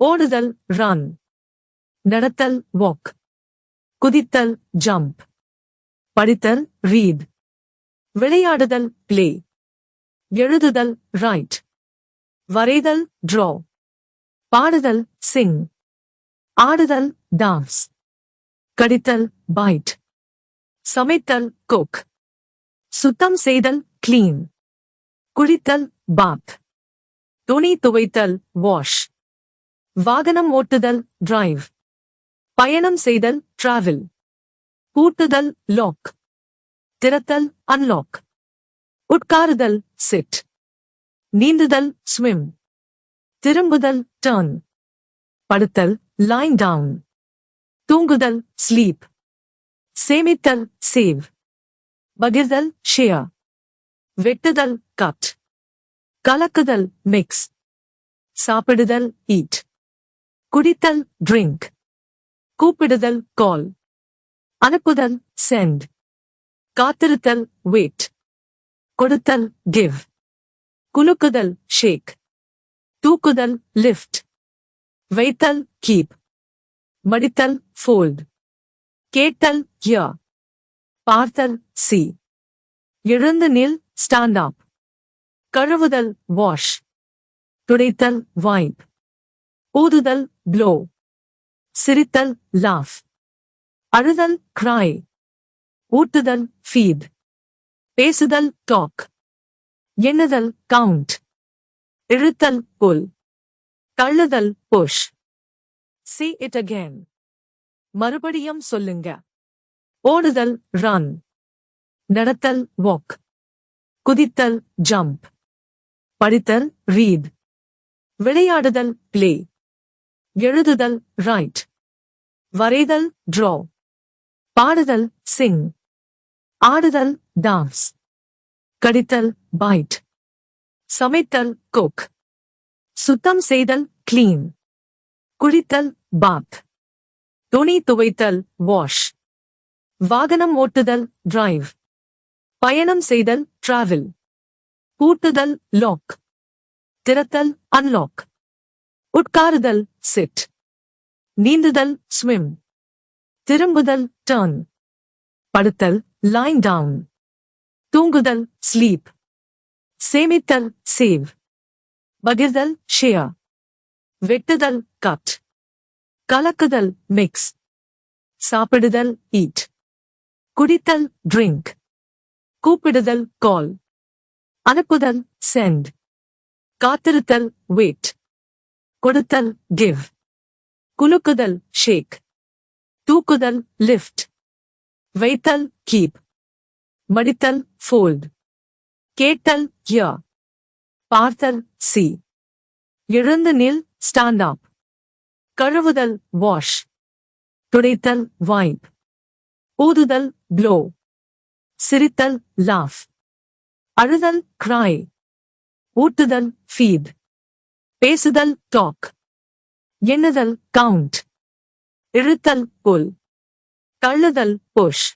ஓடுதல் run நடத்தல் walk குதித்தல் jump படித்தல் ரீட் விளையாடுதல் பிளே எழுதுதல் ரைட் வரைதல் ட்ரா பாடுதல் சிங் ஆடுதல் டான்ஸ் கடித்தல் பைட் சமைத்தல் குக் சுத்தம் செய்தல் கிளீன் குளித்தல் பாத் துணி துவைத்தல் வாஷ் வாகனம் ஓட்டுதல் டிரைவ் பயணம் செய்தல் டிராவல் பூட்டுதல் லாக் திறத்தல் அன்லாக் உட்காருதல் சிட் நீந்துதல் ஸ்விம் திரும்புதல் டர்ன் படுத்தல் லைன் டவுன் தூங்குதல் ஸ்லீப் சேமித்தல் சேவ் பகிர்தல் ஷேயா வெட்டுதல் கட் கலக்குதல் மிக்ஸ் சாப்பிடுதல் ஈட் குடித்தல் ட்ரிங்க் கூப்பிடுதல் கால் அனுப்புதல் சென்ட் காத்திருத்தல் வெயிட் கொடுத்தல் கிவ் குலுக்குதல் ஷேக் தூக்குதல் லிஃப்ட் வைத்தல் கீப் மடித்தல் ஃபோல்ட் கேட்டல் யா பார்த்தல் சி எழுந்து நில் ஸ்டாண்ட் அப் கழுவுதல் வாஷ் துடைத்தல் வைப் ஊதுதல் ப்ளோ சிரித்தல் லாஃப் அழுதல் கிராய் ஊட்டுதல் ஃபீட் பேசுதல் டாக் எண்ணுதல் கவுண்ட் இழுத்தல் புல் தள்ளுதல் புஷ் சி இட் அகேன் மறுபடியும் சொல்லுங்க. ஓடுதல் ரன் நடத்தல் வாக் குதித்தல் ஜம்ப் படித்தல் ரீட் விளையாடுதல் பிளே எழுதுதல் ரைட் வரைதல் ட்ரா பாடுதல் சிங் ஆடுதல் டான்ஸ் கடித்தல் பைட் சமைத்தல் குக் சுத்தம் செய்தல் கிளீன் குளித்தல் பாத் துணி துவைத்தல் வாஷ் வாகனம் ஓட்டுதல் டிரைவ் பயணம் செய்தல் டிராவல் பூட்டுதல் லாக் திறத்தல் அன்லாக் உட்காருதல் சிட் நீந்துதல் ஸ்விம் திரும்புதல் டர்ன் படுத்தல் லைன் டவுன் தூங்குதல் ஸ்லீப் சேமித்தல் சேவ் பகிர்தல் ஷேர் வெட்டுதல் கட் கலக்குதல் மிக்ஸ் சாப்பிடுதல் ஈட் குடித்தல் ட்ரிங்க் கூப்பிடுதல் கால் அனுப்புதல் சென்ட் காத்திருத்தல் வெயிட் கொடுத்தல் கிவ் குலுக்குதல் ஷேக் தூக்குதல் லிஃப்ட் வைத்தல் கீப் மடித்தல் ஃபோல்ட் கேட்டல் யா பார்த்தல் சி எழுந்து நில் ஸ்டாண்ட் அப் கழுவுதல் வாஷ் துடைத்தல் வாய்ப் ஊதுதல் ப்ளோ சிரித்தல் லாஃப் அழுதல் கிராய் ஊட்டுதல் ஃபீட் பேசுதல் டாக் எண்ணுதல் கவுண்ட் இழுத்தல் புல் தள்ளுதல் புஷ்